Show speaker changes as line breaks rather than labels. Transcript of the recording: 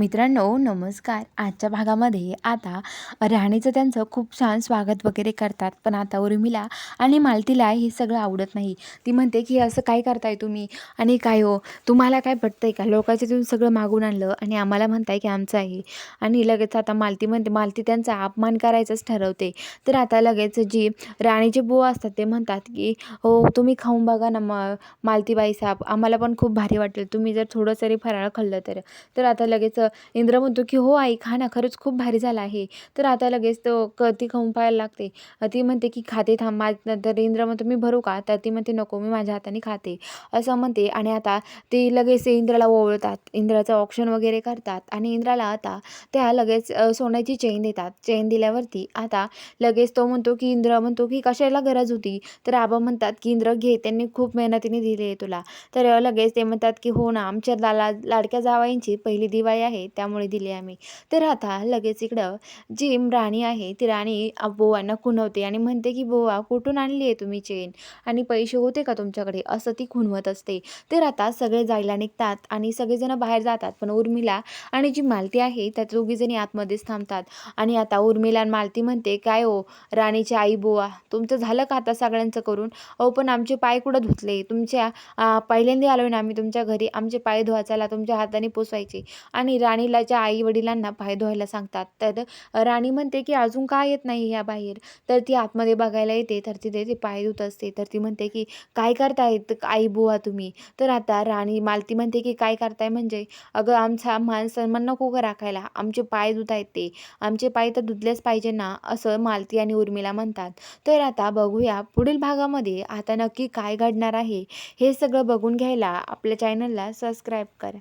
मित्रांनो नमस्कार. आजच्या भागामध्ये आता राणीचं त्यांचं खूप छान स्वागत वगैरे करतात. पण आता उर्मिला आणि मालतीला हे सगळं आवडत नाही. ती म्हणते की असं काय करताय तुम्ही? आणि काय हो तुम्हाला काय पटतंय का? लोकांचे तुम्ही सगळं मागून आणलं आणि आम्हाला म्हणताय की आमचं आहे. आणि लगेच आता मालती म्हणते मालती त्यांचा अपमान करायचंच ठरवते. तर आता लगेच जी राणीचे बुवा असतात ते म्हणतात की हो तुम्ही खाऊन बघा ना म मालतीबाई साहेब. आम्हाला पण खूप भारी वाटेल. तुम्ही जर थोडं तरी फराळ खाल्लं तर. तर आता लगेच इंद्र म्हणतो की हो आई खा ना खरंच खूप भारी झाला आहे. तर आता लगेच तो क ती खाऊन पाहायला लागते. ती म्हणते की खाते थांब माझ तर इंद्र म्हणतो मी भरू का? तर ती म्हणते नको मी माझ्या हाताने खाते. असं म्हणते आणि आता ते लगेच इंद्राला ओवळतात. इंद्राचं ऑप्शन वगैरे करतात आणि इंद्राला आता त्या लगेच सोन्याची चेन देतात. चेन दिल्यावरती आता लगेच तो म्हणतो की इंद्र म्हणतो की कशाला गरज होती? तर आबा म्हणतात की इंद्र घे त्यांनी खूप मेहनतीने दिली आहे तुला. तर लगेच ते म्हणतात की हो ना आमच्या ला लाडक्या जावाईंची पहिली दिवाळी आहे आहे त्यामुळे दिली आम्ही. तर आता लगेच इकडं जी राणी आहे ती राणी बोवांना बुवांना खुणवते आणि म्हणते की बुवा कुठून आणली आहे तुम्ही चेन आणि पैसे होते का तुमच्याकडे? असं ती खुणवत असते. तर आता सगळे जायला निघतात आणि सगळेजण बाहेर जातात पण उर्मिला आणि जी मालती आहे त्या दोघीजणी आतमध्येच थांबतात. आणि आता उर्मिला आणि मालती म्हणते काय हो राणीची आई बुवा तुमचं झालं का आता सगळ्यांचं करून? अहो पण आमचे पाय कुठं धुतले? तुमच्या पहिल्यांदा आलो ना आम्ही तुमच्या घरी आमचे पाय धुवायला तुमच्या हाताने पोसवायचे. आणि राणीलाच्या आई वडिलांना पाय धुवायला सांगतात. तर राणी म्हणते की अजून का येत नाही ह्या बाहेर? तर ती आतमध्ये बघायला येते. तर तिथे ते पाय धुत असते. तर ती म्हणते की काय करतायत आई बुवा तुम्ही? तर आता राणी मालती म्हणते की काय करताय म्हणजे? अगं आमचा मान सन्मान नको का राखायला आमचे पाय धुत आहेत ते. आमचे पाय तर धुतलेच पाहिजे ना असं मालती आणि उर्मिला म्हणतात. तर आता बघूया पुढील भागामध्ये आता नक्की काय घडणार आहे. हे सगळं बघून घ्यायला आपल्या चॅनलला सबस्क्राईब करा.